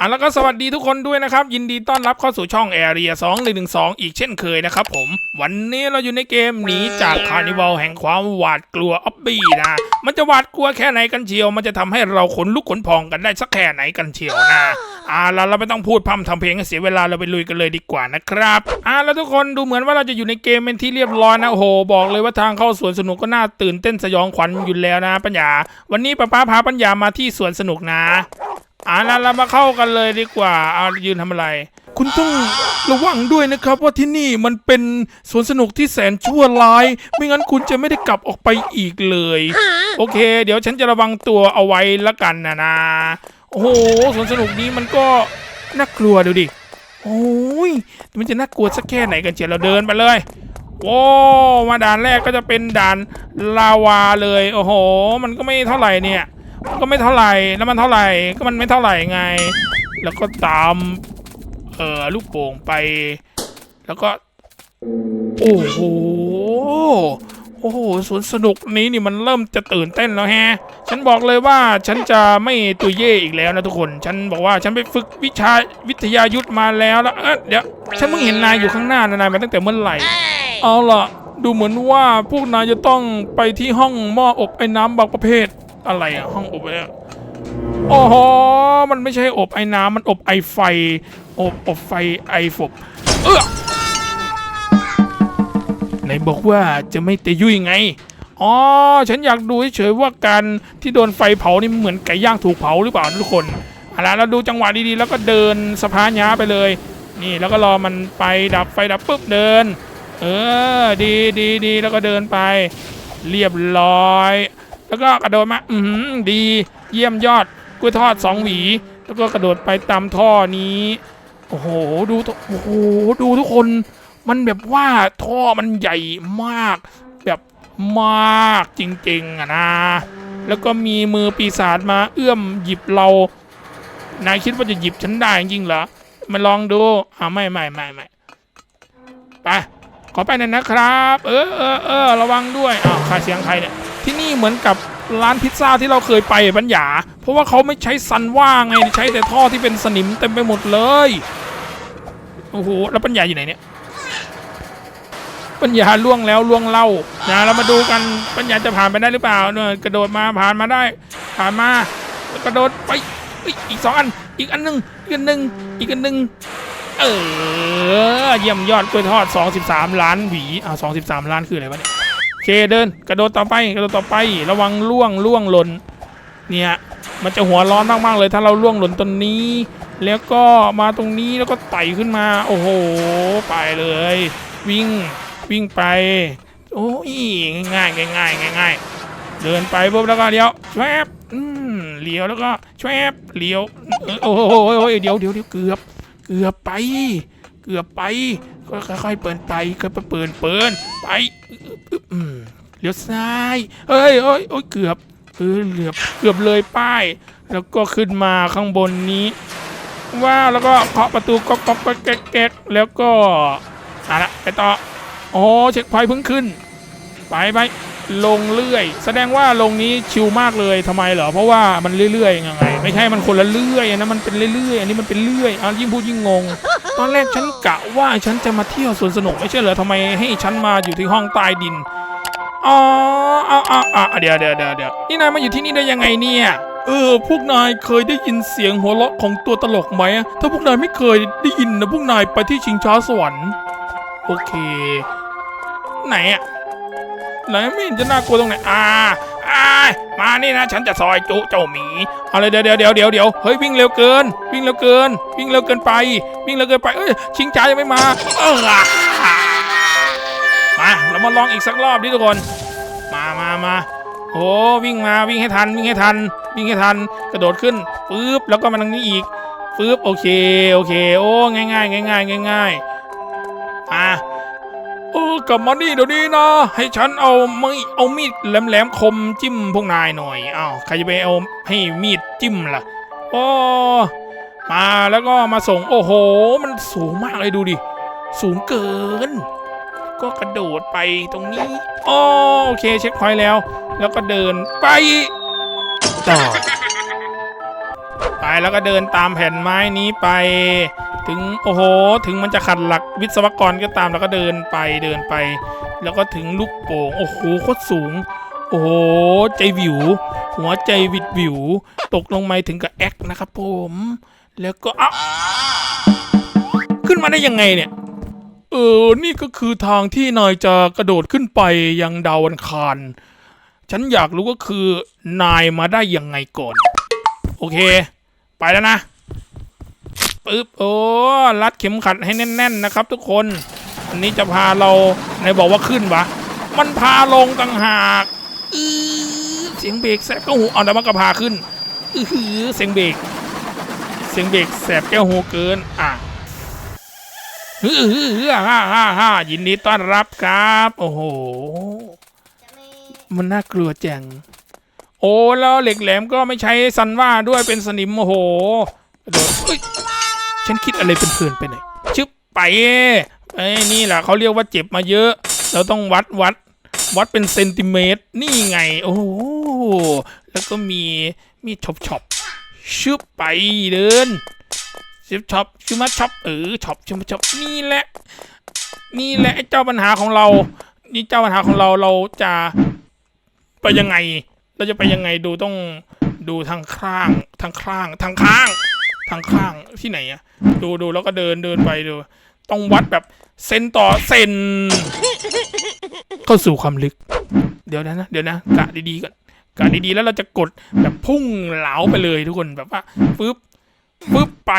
อะแล้วก็สวัสดีทุกคนด้วยนะครับ ยินดีต้อนรับเข้าสู่ช่อง Area 2112 อีกเช่นเคยนะครับผม วันนี้เราอยู่ในเกมหนีจากคาร์นิวัลแห่งความหวาดกลัวออบบี้นะ มันจะหวาดกลัวแค่ไหนกันเชียว มันจะทำให้เราขนลุกขนพองกันได้สักแค่ไหนกันเชียวนะอ่าแล้วเราไม่ต้องพูดพร่ำทำเพลงเสียเวลาเราไปลุยกันเลยดีกว่านะครับอ่าแล้วทุกคนดูเหมือนว่าเราจะอยู่ในเกมเป็นที่เรียบร้อยนะโอ้โหบอกเลยว่าทางเข้าสวนสนุกก็น่าตื่นเต้นสยองขวัญอยู่แล้วนะปัญญา วันนี้ป้าป้าพาปัญญามาที่สวนสนุกนะ อ่านั้นเรามาเข้ากันเลยดีกว่าเอายืนทำอะไร คุณต้องระวังด้วยนะครับว่าที่นี่มันเป็นสวนสนุกที่แสนชั่วร้าย ไม่งั้นคุณจะไม่ได้กลับออกไปอีกเลย โอเค เดี๋ยวฉันจะระวังตัวเอาไว้ละกันนะนะโอ้โหสวนสนุกนี้มันก็น่ากลัวดูดิโอ้ยมันจะน่ากลัวสักแค่ไหนกันเชียวเราเดินไปเลยโอ้มาด่านแรกก็จะเป็นด่านลาวาเลย โอ้โห มันก็ไม่เท่าไหร่เนี่ย ก็ไม่เท่าไหร่แล้วมันเท่าไหร่ก็มันไม่เท่าไหร่ไง แล้วก็ตามเอ่อลูกโป่งไป แล้วก็ โอ้โหโอ้โหสวนสนุกนี้นี่มันเริ่มจะตื่นเต้นแล้วแฮะ ฉันบอกเลยว่าฉันจะไม่ตุยเย่อีกแล้วนะทุกคน ฉันบอกว่าฉันไปฝึกวิชาวิทยายุทธมาแล้วแล้วเออเดี๋ยวฉันเพิ่งเห็นนายอยู่ข้างหน้านายมาตั้งแต่เมื่อไหร่ เอาล่ะ ดูเหมือนว่าพวกนายจะต้องไปที่ห้องหม้ออบไอ้น้ำบางประเภท อะไรอะห้องอบเนี่ยโอ้โหมันไม่ใช่อบไอ้น้ำมันอบไอไฟ อบอบไฟไอฝบเออไหนบอกว่าจะไม่เตะยุ่ยไงอ๋อฉันอยากดูเฉยๆว่าการที่โดนไฟเผานี่เหมือนไก่ย่างถูกเผาหรือเปล่าทุกคนเอาล่ะเราดูจังหวะดีๆ แล้วก็เดินสะพานย้าไปเลย นี่แล้วก็รอมันไปดับไฟดับปุ๊บเดิน เออ ดีดีดีแล้วก็เดินไป เรียบร้อย แล้วก็กระโดดมา อืมดี เยี่ยมยอดกล้วยทอดสองหวี แล้วก็กระโดดไปตามท่อนี้ โอ้โห ดู โอ้โห ดูทุกคน มันแบบว่าท่อมันใหญ่มาก แบบมากจริง ๆอะนะ แล้วก็มีมือปีศาจมาเอื้อมหยิบเรา นายคิดว่าจะหยิบฉันได้จริงเหรอ มาลองดูอ่าไม่ไม่ไม่ไม่ไป ขอไปหน่อยนะครับ เออเออเออระวังด้วยอ้าวใครเสียงใครเนี่ย ที่นี่เหมือนกับร้านพิซซ่าที่เราเคยไปปัญญา เพราะว่าเขาไม่ใช้ซันว่างไงใช้แต่ท่อที่เป็นสนิมเต็มไปหมดเลย โอ้โห แล้วปัญญาอยู่ไหนเนี่ย ปัญญาล่วงแล้วล่วงเล่านะเรามาดูกันปัญญาจะผ่านไปได้หรือเปล่าเนี่ยกระโดดมาผ่านมาได้ ผ่านมากระโดดไปอ,อีกสองอัน อีกอันหนึ่งอีกอันหนึ่งอีกอันหนึ่งเออเยี่ยมยอดกล้วยทอด 23 ล้านหวีอ่า23 ล้านคืออะไรวะเนี่ย เคเดินกระโดดต่อไปกระโดดต่อไประวังล่วงล่วงหล่นเนี่ยมันจะหัวร้อนมากๆเลย ถ้าเราล่วงหล่นตรงนี้ แล้วก็มาตรงนี้แล้วก็ไต่ขึ้นมา โอ้โห ไปเลย วิ่งวิ่งไป โอ้ยง่ายๆง่ายง่ายเดินไปปุ๊บแล้วก็เลี้ยวแชบอืมเลี้ยวแล้วก็แชบเลี้ยวโอ้โหเดี๋ยวเดี๋ยวเดี๋ยวเกือบ เกือบไป กือบไป ก็ค่อยๆเปิดไปก็ไปเปิดเปิดไปอึ๊บอืมเลี้ยวซ้ายเอ้ยเอ้ยโอ้ยเกือบเออเกือบเกือบเลยป้าย แล้วก็ขึ้นมาข้างบนนี้ว่าแล้วก็เคาะประตูก๊อกก๊อกก๊อกแก๊กแก๊กแล้วก็เอาละไปต่อโอ้เช็คพอยต์เพิ่งขึ้น ไปไป ลงเรื่อย แสดงว่าลงนี้ชิลมากเลยทำไมเหรอ เพราะว่ามันเรื่อยๆยังไง ไม่ใช่มันคนละเรื่อยนะ มันเป็นเรื่อยๆ อันนี้มันเป็นเรื่อยอะยิ่งพูดยิ่งงง ตอนแรกฉันกะว่าฉันจะมาเที่ยวสวนสนุกไม่ใช่เหรอทำไมให้ฉันมาอยู่ที่ห้องใต้ดิน อ๋ออ๋ออ๋อเดี๋ยวเดี๋ยวเดี๋ยวเดี๋ยวนี่นายมาอยู่ที่นี่ได้ยังไงเนี่ยเออ พวกนายเคยได้ยินเสียงหัวเราะของตัวตลกไหม ถ้าพวกนายไม่เคยได้ยินนะพวกนายไปที่ชิงช้าสวรรค์ โอเค ไหนอะ ไหนไม่เห็นจะน่ากลัวตรงไหนอ่าอ่ามานี่นะฉันจะซอยจุเจ้าหมีเอาเลยเดี๋ยวเดี๋ยวเดี๋ยวเดี๋ยวเดี๋ยวเฮ้ยวิ่งเร็วเกิน วิ่งเร็วเกิน วิ่งเร็วเกินไป วิ่งเร็วเกินไปเอ้ยชิงช้ายังไม่มาเออมาเรามาลองอีกสักรอบดิทุกคน มามามาโอ้วิ่งมาวิ่งให้ทัน วิ่งให้ทัน วิ่งให้ทันกระโดดขึ้นปึ๊บแล้วก็มาทางนี้อีกปึ๊บโอเคโอเค โอ้ง่ายง่ายง่ายง่ายง่ายง่ายอะเออ กลับมานี่เดี๋ยวนี้นะ ให้ฉันเอาไม่เอามีดแหลมๆคมจิ้มพวกนายหน่อยอ้าวใครจะไปเอาให้มีดจิ้มล่ะโอ้มาแล้วก็มาส่งโอ้โห มันสูงมากเลยดูดิ สูงเกิน ก็กระโดดไปตรงนี้อ๋อโอเคเช็คพอยแล้ว แล้วก็เดินไปต่อไปแล้วก็เดินตามแผ่นไม้นี้ไป ถึงโอ้โหถึงมันจะขัดหลักวิศวกรก็ตามแล้วก็เดินไปเดินไป แล้วก็ถึงลูกโป่งโอ้โหโคตรสูง โอ้โหใจวิว หัวใจวิดวิว ตกลงมาถึงกับแอคนะครับผม แล้วก็เอ้าขึ้นมาได้ยังไงเนี่ยเออ นี่ก็คือทางที่นายจะกระโดดขึ้นไปยังดาวอังคาร ฉันอยากรู้ก็คือนายมาได้ยังไงก่อน โอเค ไปแล้วนะึ๊บโอ้รัดเข็มขัดให้แน่น ๆ นะครับ ทุกคน อันนี้จะพาเราไหนบอกว่าขึ้นวะมันพาลงต่างหากอือเสียงเบรกแสบก็หูเอาแต่มันก็พาขึ้นอือหือเสียงเบรกเสียงเบรกแสบแก้วหูเกิน อะฮือฮือฮือฮ่าฮ่าฮ่ายินดีต้อนรับครับ โอ้โห มันน่ากลัวจัง โอ้แล้วเหล็กแหลมก็ไม่ใช้ซันว่าด้วยเป็นสนิมโอ้โหโดดเอ้ย ฉันคิดอะไรเป็นเพลินไปไหนชึบไปไอ้นี่แหละเขาเรียกว่าเจ็บมาเยอะ เราต้องวัดวัด วัดเป็นเซนติเมตร นี่ไง โอ้โหแล้วก็มีมีช็อปช็อปชึบไปเดินชึบช็อปชึบมาช็อปเออช็อปชึบมาช็อปนี่แหละ นี่แหละเจ้าปัญหาของเรา นี่เจ้าปัญหาของเราเราจะไปยังไง เราจะไปยังไงดูต้องดูทางข้างทางข้างทางข้าง ทางข้างที่ไหนอะดูดูแล้วก็เดินเดินไปดู ต้องวัดแบบเซนต่อเซน เข้าสู่ความลึก เดี๋ยวนะนะเดี๋ยวนะกะดีๆก่อนกะดีๆแล้วเราจะกดแบบพุ่งเหลาไปเลยทุกคนแบบว่าปึ๊บปึ๊บไป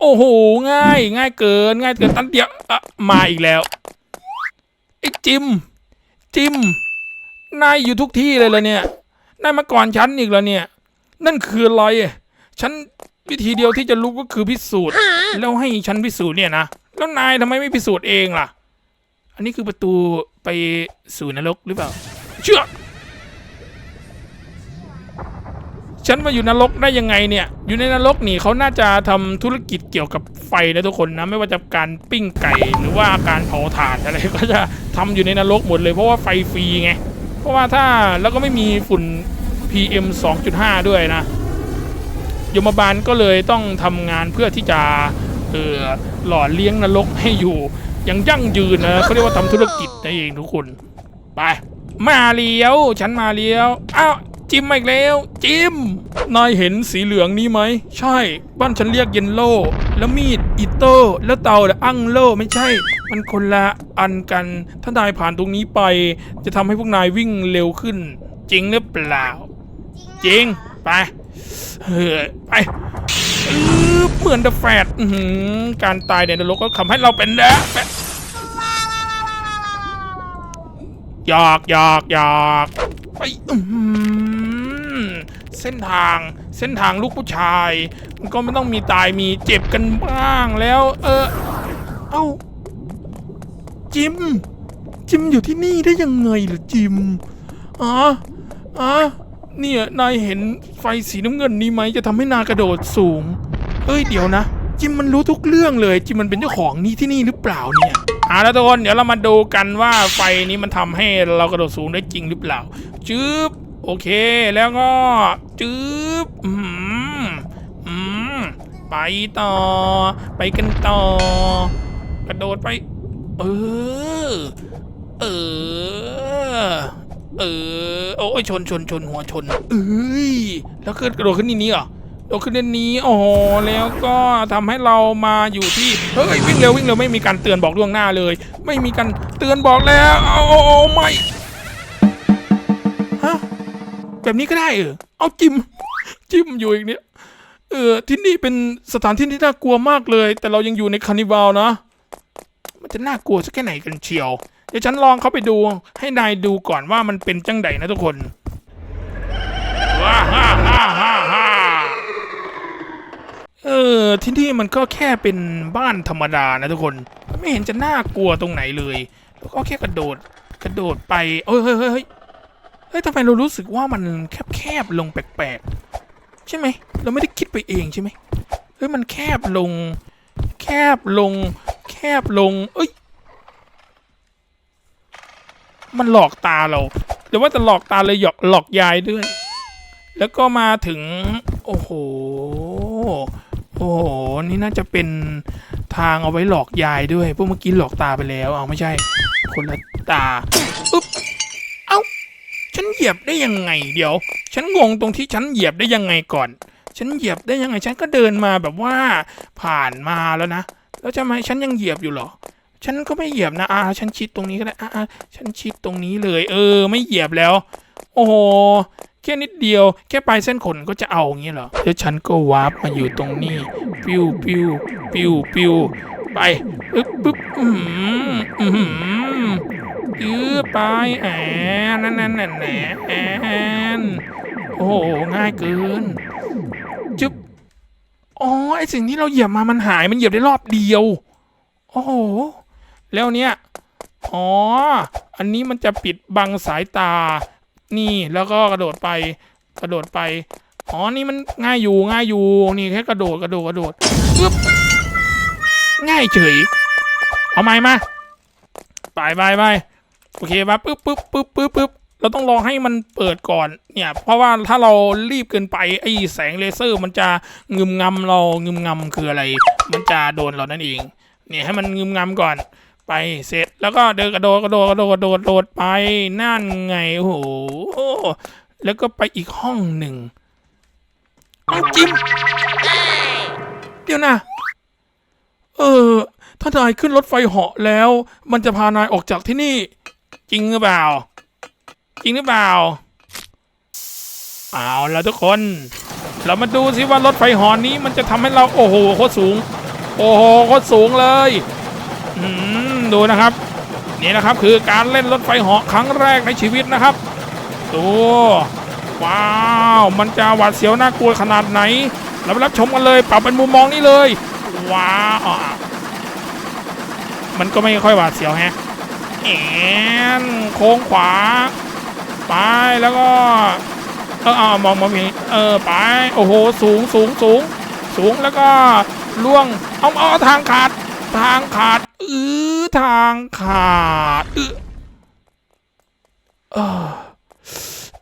โอ้โห ง่าย ง่ายเกิน ง่ายเกินตั้นเดียวอะมาอีกแล้วไอ้จิม จิมนายอยู่ทุกที่เลยเลยเนี่ยนายมาก่อนฉันอีกแล้วเนี่ย นั่นคืออะไรฉัน วิธีเดียวที่จะรู้ก็คือพิสูจน์ แล้วให้ฉันพิสูจน์เนี่ยนะแล้วนายทำไมไม่พิสูจน์เองล่ะ อันนี้คือประตูไปสู่นรกหรือเปล่า เชื่อฉันมาอยู่นรกได้ยังไงเนี่ย อยู่ในนรกนี่เขาน่าจะทำธุรกิจเกี่ยวกับไฟนะทุกคนนะ ไม่ว่าจะการปิ้งไก่หรือว่าการเผาถ่านอะไรก็จะทำอยู่ในนรกหมดเลยเพราะว่าไฟฟรีไง เพราะว่าถ้าแล้วก็ไม่มีฝุ่น PM 2.5 ด้วยนะ ยมบาลก็เลยต้องทำงานเพื่อที่จะเออหล่อเลี้ยงนรกให้อยู่อยังยั่งยืนนะเขาเรียกว่าทำธุรกิจนั่นเองทุกคนไปมาเลี้ยว ฉันมาเลี้ยวอ้าวจิมมาอีกแล้ว จิม นายเห็นสีเหลืองนี้ไหม ใช่ บ้านฉันเรียกเยนโล แล้วมีดอิโต้แล้วเตาและอังโลไม่ใช่ มันคนละอันกัน ถ้านายผ่านตรงนี้ไป จะทำให้พวกนายวิ่งเร็วขึ้น จริงหรือเปล่า จริง ไป เฮ้ยไปเหมือนเดอะแฟดการตายในนรกก็ทำให้เราเป็นเดอะแฟดหยอกหยอกหยอกไปเส้นทางเส้นทางลูกผู้ชาย มันก็ไม่ต้องมีตายมีเจ็บกันบ้างแล้ว เออ เอ้า จิม จิมอยู่ที่นี่ได้ยังไงล่ะจิมอ๋ออ๋อ เนี่ย นายเห็นไฟสีน้ำเงินนี้ไหมจะทำให้นากระโดดสูงเอ้ย เดี๋ยวนะ จิมมันรู้ทุกเรื่องเลย จิมมันเป็นเจ้าของนี่ที่นี่หรือเปล่าเนี่ยเอาละทุกคนเดี๋ยวเรามาดูกันว่าไฟนี้มันทำให้เรากระโดดสูงได้จริงหรือเปล่าจึ๊บโอเค แล้วก็จึ๊บอืมอืมไปต่อ ไปกันต่อ กระโดดไป เออ เออ เออโอ้ยชนชนชนหัวชน เอ้ยแล้วขึ้นกระโดดขึ้นนี่นี้เหรอโดดขึ้นเด่นนี้โอ้โหแล้วก็ทำให้เรามาอยู่ที่เฮ้ยวิ่งเร็ววิ่งเร็วไม่มีการเตือนบอกล่วงหน้าเลย ไม่มีการเตือนบอกแล้วเอาเอาเอาไม่ฮะแบบนี้ก็ได้เออเอาจิ้มจิ้มอยู่อีกเนี่ยเออที่นี่เป็นสถานที่ที่น่ากลัวมากเลย แต่เรายังอยู่ในคานิวัลนะ มันจะน่ากลัวสักแค่ไหนกันเชียว เดี๋ยวฉันลองเข้าไปดูให้นายดูก่อนว่ามันเป็นจังไดนะทุกคนว้าฮ่าฮ่าฮ่าฮ่าเออที่นี่มันก็แค่เป็นบ้านธรรมดานะทุกคน ไม่เห็นจะน่ากลัวตรงไหนเลยแล้วก็แค่กระโดดกระโดดไปเอ้ยเฮ้ยเฮ้ยเฮ้ยเฮ้ยทำไมเรารู้สึกว่ามันแคบๆลงแปลกๆใช่ไหมเราไม่ได้คิดไปเองใช่ไหมเฮ้ยมันแคบลง แคบลง แคบลง เอ้ย มันหลอกตาเรา หรือว่าจะหลอกตาเลยหยอกหลอกยายด้วย แล้วก็มาถึง โอ้โห โอ้โห นี่น่าจะเป็นทางเอาไว้หลอกยายด้วย พวกเมื่อกี้หลอกตาไปแล้ว เอาไม่ใช่ คนละตาอึ๊บเอ้า ฉันเหยียบได้ยังไงเดี๋ยว ฉันงงตรงที่ฉันเหยียบได้ยังไงก่อน ฉันเหยียบได้ยังไง ฉันก็เดินมาแบบว่าผ่านมาแล้วนะ แล้วทำไมฉันยังเหยียบอยู่หรอ ฉันก็ไม่เหยียบนะอ่าฉันชิดตรงนี้ก็ได้อ่าอาฉันชิดตรงนี้เลย เออ ไม่เหยียบแล้ว โอ้โหแค่นิดเดียว แค่ปลายเส้นขนก็จะเอาอย่างนี้เหรอแล้วฉันก็วาร์ปมาอยู่ตรงนี้ ปิ้วปิ้วปิ้วปิ้วไปปึ๊บปึ๊บอืมอืมยื้อไปแอนนั่นนั่นนั่นแหละแอนโอ้โหง่ายเกินจึ๊บอ๋อไอสิ่งที่เราเหยียบมามันหายมันเหยียบได้รอบเดียว โอ้โห แล้วเนี้ยอ๋อ อันนี้มันจะปิดบังสายตา นี่แล้วก็กระโดดไป กระโดดไป อ๋อ นี่มันง่ายอยู่ง่ายอยู่ นี่แค่กระโดดกระโดดกระโดดปึ๊บง่ายเฉย เอาไม้มาไปไปไปโอเคปะปึ๊บปึ๊บปึ๊บปึ๊บปึ๊บเราต้องรอให้มันเปิดก่อนเนี่ย เพราะว่าถ้าเรารีบเกินไปไอ้แสงเลเซอร์ มันจะงึมงำเรางึมงำคืออะไร มันจะโดนเรานั่นเอง เนี่ยให้มันงึมงำก่อน ไปเสร็จแล้วก็เดินกระโดดกระโดดกระโดดกระโดดโดดไปนั่นไงโอ้โหแล้วก็ไปอีกห้องหนึ่งเอาจิมเดี๋ยวนะเออถ้านายขึ้นรถไฟเหาะแล้ว มันจะพานายออกจากที่นี่ จริงหรือเปล่า จริงหรือเปล่าเอาแล้วทุกคน เรามาดูสิว่ารถไฟเหอนนี้มันจะทำให้เราโอ้โหโคตรสูง โอ้โหโคตรสูงเลยอืม ดูนะครับนี่นะครับคือการเล่นรถไฟเหาะครั้งแรกในชีวิตนะครับดูว้าวมันจะหวาดเสียวน่ากลัวขนาดไหนเราไปรับชมกันเลยปรับเป็นมุมมองนี้เลยว้าวมันก็ไม่ค่อยหวาดเสียวแฮะแอนโค้งขวาไปแล้วก็เออเอามองมองเห็นเออไปโอ้โหสูงสูงสูงสูงแล้วก็ล่วงเอาเอาทางขาดทางขาด ทางขาดเออ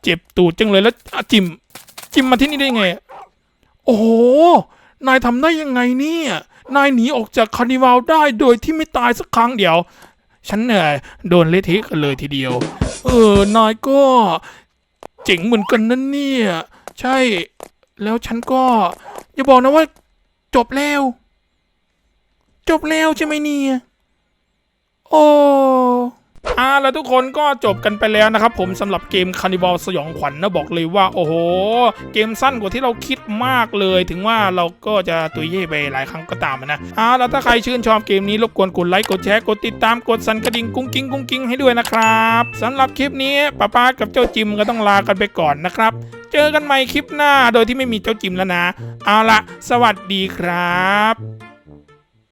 เจ็บตูดจังเลยแล้วจิม จิมมาที่นี่ได้ไง โอ้โห นายทำได้ยังไงเนี่ย นายหนีออกจากคาร์นิวัลได้โดยที่ไม่ตายสักครั้งเดียว ฉันเนี่ยโดนเละเทะกันเลยทีเดียว เออ นายก็เจ๋งเหมือนกันนั่นเนี่ย ใช่ แล้วฉันก็ อย่าบอกนะว่า จบแล้ว จบแล้วใช่ไหมเนี่ย โอ้อ่าแล้วทุกคนก็จบกันไปแล้วนะครับผมสำหรับเกมคานิบอลสยองขวัญนะบอกเลยว่า โอ้โห เกมสั้นกว่าที่เราคิดมากเลย ถึงว่าเราก็จะตุยเย่ไปหลายครั้งก็ตามนะอ่าแล้วถ้าใครชื่นชอบเกมนี้รบกวนกดไลค์กดแชร์กดติดตามกดสั่นกระดิ่งกุ้งกิ้งกุ้งกิ้งให้ด้วยนะครับสำหรับคลิปนี้ป้าป้ากับเจ้าจิมก็ต้องลากันไปก่อนนะครับ เจอกันใหม่คลิปหน้าโดยที่ไม่มีเจ้าจิมแล้วนะ เอาละสวัสดีครับ